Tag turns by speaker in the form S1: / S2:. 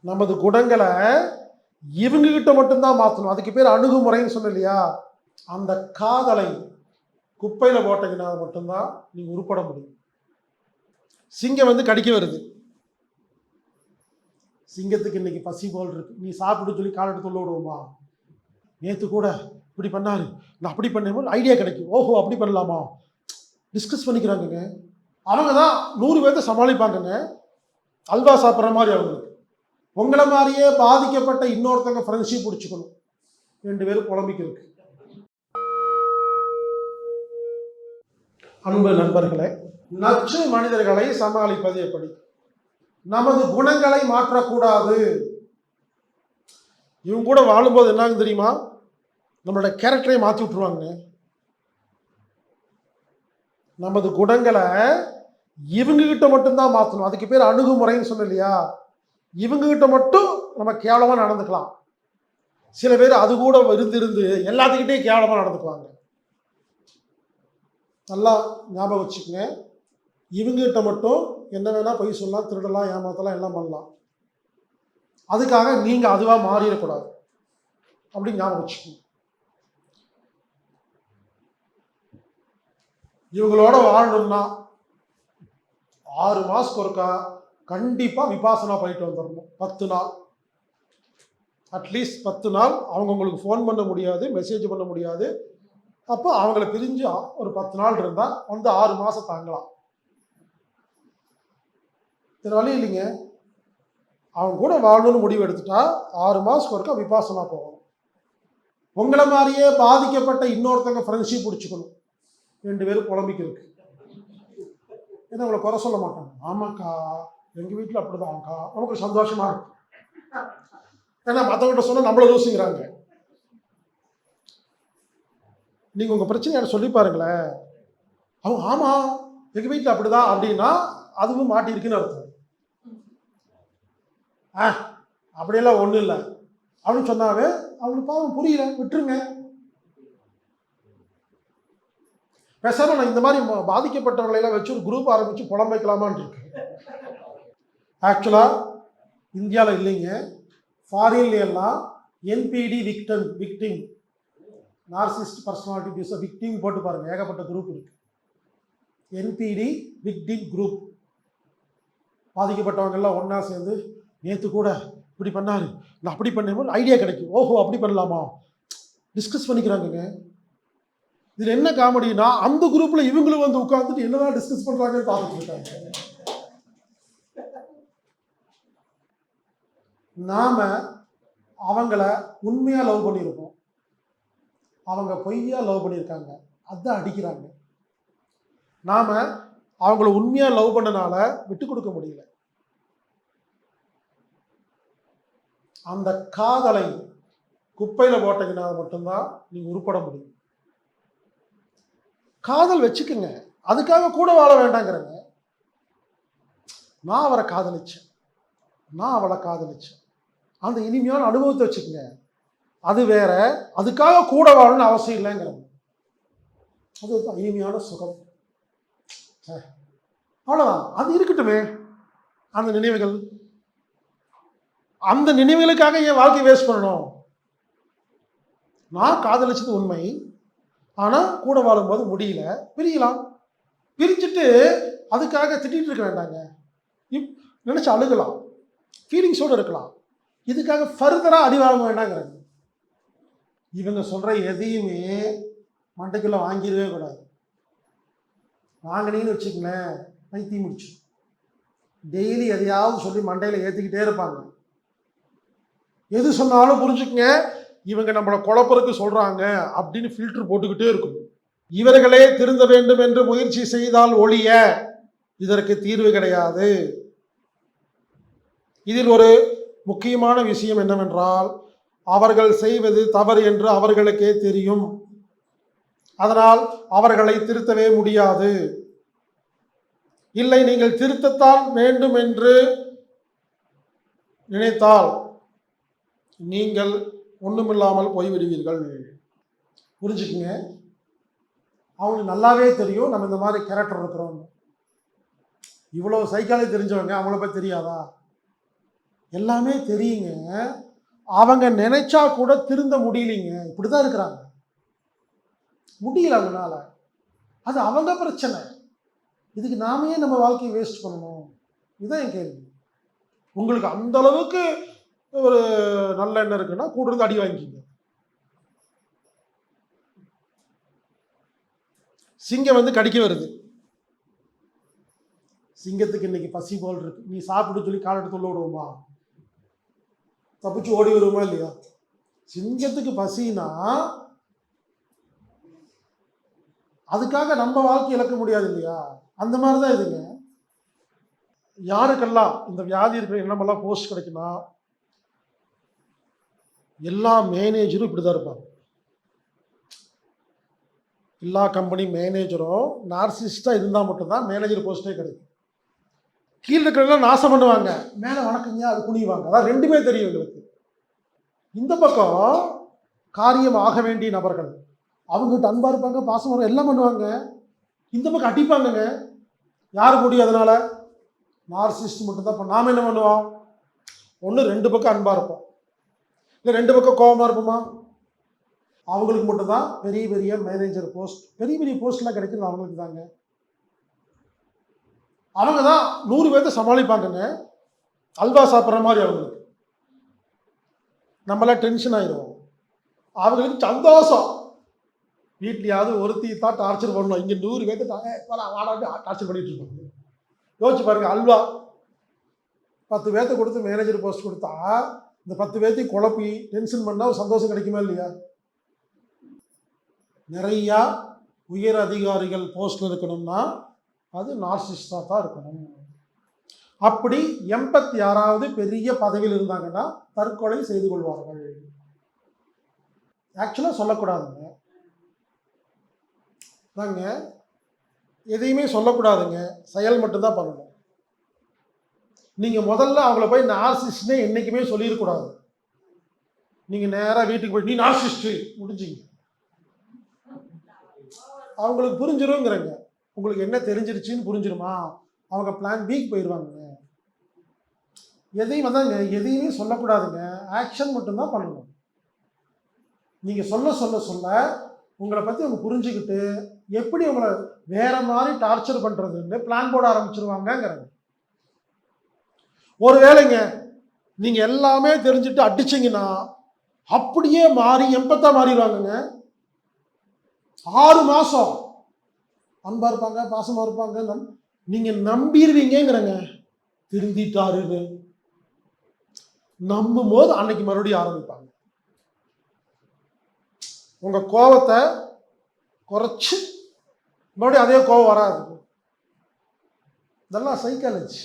S1: நமது குணங்களை இவங்ககிட்ட மட்டும்தான் மாற்றணும் அதுக்கு பேர் அணுகுமுறைன்னு சொன்ன இல்லையா அந்த காதலை குப்பையில் போட்டீங்கன்னா மட்டும்தான் நீங்கள் உருப்பட முடியும். சிங்கம் வந்து கடிக்க வருது. சிங்கத்துக்கு இன்னைக்கு பசி போல் இருக்கு. நீ சாப்பிட்டு சொல்லி கால் எடுத்து உள்ள விடுவோமா? நேற்று கூட இப்படி பண்ணாரு. நான் அப்படி பண்ணேன் ஐடியா கிடைக்கும். ஓஹோ அப்படி பண்ணலாமா? டிஸ்கஸ் பண்ணிக்கிறாங்கங்க. அவங்க தான் நூறு பேர்த்த சமாளிப்பாங்கங்க. அல்வா சாப்பிட்ற மாதிரி அவங்களுக்கு. உங்களை மாதிரியே பாதிக்கப்பட்ட இன்னொருத்தங்க ஃப்ரெண்ட்ஷிப் பிடிச்சிக்கணும். ரெண்டு பேரும் புலம்பிக்கிறதுக்கு. அன்பு நண்பர்களே நச்சு மனிதர்களை சமாளிப்பது எப்படி? நமது குணங்களை மாற்றக்கூடாது. இவங்க கூட வாழும்போது என்னாகும் தெரியுமா? நம்மளோட கேரக்டரை மாற்றி விட்டுருவாங்க நமது குணங்களை இவங்க கிட்ட மட்டும்தான் மாற்றணும் அதுக்கு பேர் அணுகுமுறைன்னு சொன்ன இல்லையா? இவங்ககிட்ட மட்டும் நம்ம கேவலமாக நடந்துக்கலாம். சில பேர் அது கூட இருந்திருந்து எல்லாத்துக்கிட்டேயும் கேவலமாக நடந்துக்குவாங்க. நல்லா ஞாபகம் வச்சுக்கோங்க. இவங்ககிட்ட மட்டும் என்ன வேணால் பொய் சொல்லலாம் திருடலாம் ஏமாத்தலாம் எல்லாம் பண்ணலாம். அதுக்காக நீங்கள் அதுவாக மாறிடக்கூடாது. அப்படின்னு ஞாபகம் வச்சுக்கோங்க. இவங்களோட வாழணும்னா ஆறு மாதத்துக்கு ஒருக்கா கண்டிப்பாக விபாசனா போயிட்டு வந்துடணும் பத்து நாள். அட்லீஸ்ட் பத்து நாள் அவங்க உங்களுக்கு ஃபோன் பண்ண முடியாது மெசேஜ் பண்ண முடியாது. அப்போ அவங்கள பிரிஞ்சு ஒரு பத்து நாள் இருந்தால் வந்து ஆறு மாதம் தாங்கலாம். வேறு வழி இல்லைங்க. அவங்க கூட வாழணும்னு முடிவு எடுத்துட்டா ஆறு மாதத்துக்கு ஒருக்கா விபாசனா போகணும். உங்களை மாதிரியே பாதிக்கப்பட்ட இன்னொருத்தங்க ஃப்ரெண்ட்ஷிப் பிடிச்சிக்கணும். ரெண்டு பேரும் புலம்பிக்கிறதுக்கு. ஏன்னா உங்களை குறை சொல்ல மாட்டாங்க. ஆமாக்கா. எங்கள் வீட்டில் அப்படிதான்க்கா நமக்கு சந்தோஷமாக இருக்கும். ஏன்னா மற்றவங்கிட்ட சொன்னால் நம்மளை லூசுங்கிறாங்க. நீங்கள் உங்கள் பிரச்சனையை சொல்லி பாருங்களேன். அவங்க ஆமாம் எங்கள் வீட்டில் அப்படிதான் அப்படின்னா அதுவும் மாட்டியிருக்குன்னு அர்த்தம். ஆ அப்படியெல்லாம் ஒன்றும் இல்லை. அப்படின்னு சொன்னாவே அவங்களுக்கு பாவம் புரியல. விட்டுருங்க. பேசாம நான் இந்த மாதிரி பாதிக்கப்பட்டவர்களையெல்லாம் வச்சு ஒரு குரூப் ஆரம்பிச்சு புலம்பைக்கலாமான் இருக்கு ஆக்சுவலாக இந்தியாவில் இல்லைங்க. ஃபாரின்ல எல்லாம் NPD victim victim narcissist personality டிஸ் விக்டிம் போட்டு பாருங்க. ஏகப்பட்ட குரூப் இருக்கு. என்பிடி விக்டிம் குரூப் பாதிக்கப்பட்டவங்க எல்லாம் ஒன்றா சேர்ந்து நேற்று கூட இப்படி பண்ணாரு. நான் அப்படி பண்ணும்போது ஐடியா கிடைக்கும் ஓஹோ அப்படி பண்ணலாமா? டிஸ்கஸ் பண்ணிக்கிறாங்கங்க. இதில் என்ன காமெடினா அந்த குரூப்பில் இவங்களும் வந்து உட்காந்துட்டு என்னதான் டிஸ்கஸ் பண்ணுறாங்கன்னு பார்த்துட்டு இருக்காங்க. நாம அவங்கள உண்மையாக லவ் பண்ணியிருப்போம். அவங்க பொய்யா லவ் பண்ணியிருக்காங்க. அதான் அடிக்கிறாங்க. நாம அவங்கள உண்மையாக லவ் பண்ணனால விட்டு கொடுக்க முடியல. அந்த காதலை குப்பையில் போட்டீங்கன்னா மட்டும்தான் நீங்கள் உருப்பட முடியும். காதல் வச்சுக்குங்க. அதுக்காக கூட வாழ வேண்டாங்கிறங்க. நான் அவரை காதலிச்சேன். நான் அவளை காதலிச்சேன். அந்த இனிமையான அனுபவத்தை வச்சுக்கோங்க. அது வேற அதுக்காக கூட வாழணும்னு அவசியம் இல்லைங்கிறவங்க. அது இனிமையான சுகம். அவ்வளோதான் அது இருக்கட்டுமே. அந்த நினைவுகள். அந்த நினைவுகளுக்காக என் வாழ்க்கையை வேஸ்ட் பண்ணணும். நான் காதலிச்சது உண்மை. ஆனால் கூட வாழும்போது முடியல. பிரியலாம். பிரிச்சுட்டு அதுக்காக திட்டிகிட்டு இருக்க வேண்டாங்க. இப் நினச்சி அழுகலாம். ஃபீலிங்ஸோடு இருக்கலாம். இதுக்காக ஃபர்தராக அடிவாரம் வேண்டாங்கிறது. இவங்க சொல்கிற எதையுமே மண்டைக்குள்ளே வாங்கிடவே கூடாது. வாங்கினீங்கன்னு வச்சுக்கங்களேன் பைத்தியம் முடிச்சு. டெய்லி எதையாவது சொல்லி மண்டையில் ஏற்றிக்கிட்டே இருப்பாங்க. எது சொன்னாலும் புரிஞ்சுக்கங்க. இவங்க நம்மளை குழப்பருக்கு சொல்கிறாங்க அப்படின்னு ஃபில்டர் போட்டுக்கிட்டே இருக்கும். இவர்களே திருந்த வேண்டும் என்று முயற்சி செய்தால் ஒழிய இதற்கு தீர்வு கிடையாது. இதில் ஒரு முக்கியமான விஷயம் என்னவென்றால் அவர்கள் செய்வது தவறு என்று அவர்களுக்கே தெரியும். அதனால் அவர்களை திருத்தவே முடியாது. இல்லை நீங்கள் திருத்தத்தான் வேண்டும் என்று நினைத்தால் நீங்கள் ஒன்றுமில்லாமல் போய்விடுவீர்கள். புரிஞ்சுக்குங்க? அவங்களுக்கு நல்லாவே தெரியும். நம்ம இந்த மாதிரி கேரக்டர் இருக்கிறோம் இவ்வளோ சைக்காலஜி தெரிஞ்சவங்க அவங்கள பற்றி தெரியாதா? எல்லாமே தெரியுங்க. அவங்க நினைச்சா கூட திருந்த முடியலைங்க. இப்படிதான் இருக்கிறாங்க. முடியல அவங்களால. அது அவங்க பிரச்சனை. இதுக்கு நாமே நம்ம வாழ்க்கையை வேஸ்ட் பண்ணணும்? இதுதான் என் கேள்வி. உங்களுக்கு அந்த அளவுக்கு ஒரு நல்ல எண்ணம் இருக்குன்னா கூட இருந்து அடி வாங்கிக்கிங்க. சிங்கம் வந்து கடிக்க வருது. சிங்கத்துக்கு இன்னைக்கு பசி போல் இருக்கு. நீ சாப்பிட்டு சொல்லி காலெடுத்து உள்ள விடுவோமா? தப்பிச்சு ஓடி வருமா இல்லையா? சிங்கத்துக்கு பசினா அதுக்காக நம்ம வாழ்க்கை இழக்க முடியாது இல்லையா? அந்த மாதிரி தான் இதுங்க. யாருக்கெல்லாம் இந்த வியாதி இருக்கிற என்னமெல்லாம் போஸ்ட் கிடைக்குன்னா எல்லா மேனேஜரும் இப்படி தான் இருப்பாங்க. எல்லா கம்பெனி மேனேஜரும் நார்சிஸ்டாக இருந்தால் மட்டும்தான் மேனேஜர் போஸ்ட்டே கிடைக்கும். கீழே இருக்கிறவங்க நாசம் பண்ணுவாங்க. மேலே வணக்கங்க அது குனிவாங்க அதான் ரெண்டுமே தெரியும் எங்களுக்கு இந்த பக்கம் காரியம் ஆக வேண்டிய நபர்கள். அவங்ககிட்ட அன்பாக இருப்பாங்க பாசம் வரும் எல்லாம் பண்ணுவாங்க. இந்த பக்கம் அடிப்பாங்கங்க. யார் முடியும் அதனால்? நார்சிஸ்ட் மட்டும்தான் இப்போ நாம் என்ன பண்ணுவோம்? ஒன்று ரெண்டு பக்கம் அன்பாக இருப்போம். இல்லை ரெண்டு பக்கம் கோபமாக இருப்போமா? அவங்களுக்கு மட்டும்தான் பெரிய பெரிய மேனேஜர் போஸ்ட் பெரிய பெரிய போஸ்ட்லாம் கிடைக்கிறது அவங்களுக்கு தாங்க அவங்க தான் நூறு பேர்த்த சமாளிப்பாங்கங்க. அல்வா சாப்பிட்ற மாதிரி அவங்களுக்கு. நம்மளாம் டென்ஷன் ஆயிடும் அவங்களுக்கு சந்தோஷம். வீட்லையாவது ஒருத்தி தான் டார்ச்சர் பண்ணணும். இங்கே நூறு பேர்த்து வாடாட்டு டார்ச்சர் பண்ணிட்டு இருப்பாங்க யோசிச்சு பாருங்க அல்வா. பத்து பேர்த்த கொடுத்து மேனேஜர் போஸ்ட் கொடுத்தா இந்த பத்து பேர்த்தையும் குழப்பி டென்ஷன் பண்ணால் ஒரு சந்தோஷம் கிடைக்குமா இல்லையா? நிறையா உயர் அதிகாரிகள் போஸ்ட்ல இருக்கணும்னா அது நார்சிஸ்டாக தான் இருக்கணும். அப்படி எண்பத்தி யாராவது பெரிய பதவியில் இருந்தாங்கன்னா தற்கொலை செய்து கொள்வார்கள். ஆக்சுவலாக சொல்லக்கூடாதுங்க. தாங்க எதையுமே சொல்லக்கூடாதுங்க. செயல் மட்டும்தான் பண்ணணும். நீங்கள் முதல்ல அவங்கள போய் நார்சிஸ்ட்னே என்றைக்குமே சொல்லிடக்கூடாது நீங்கள் நேராக வீட்டுக்கு போய் நீ நார்சிஸ்ட்டு. முடிஞ்சிங்க. அவங்களுக்கு புரிஞ்சிருங்கிறங்க உங்களுக்கு என்ன தெரிஞ்சிருச்சுன்னு புரிஞ்சிருமா? அவங்க பிளான் பிக்கு போயிடுவாங்க எதையும் வந்தாங்க எதையுமே சொல்லக்கூடாதுங்க. ஆக்ஷன் மட்டும்தான் பண்ணணும். நீங்கள் சொல்ல சொல்ல சொல்ல உங்களை பற்றி அவங்க புரிஞ்சுக்கிட்டு எப்படி உங்களை வேற மாதிரி டார்ச்சர் பண்ணுறதுன்னு பிளான் போட ஆரம்பிச்சிருவாங்கங்கிறாங்க ஒரு வேளைங்க நீங்கள் எல்லாமே தெரிஞ்சுட்டு அடிச்சிங்கன்னா அப்படியே மாறி எம்பத்தா மாறிடுவாங்கங்க. ஆறு மாதம் அன்பா இருப்பாங்க பாசமா இருப்பாங்க. நம் நீங்க நம்பிடுவீங்கிறங்க திருந்திட்டாருன்னு நம்பும் போது அன்னைக்கு மறுபடியும் ஆரம்பிப்பாங்க. உங்க கோபத்தை குறைச்சு மறுபடியும் அதே கோபம் வராது. இதெல்லாம் சைக்காலஜி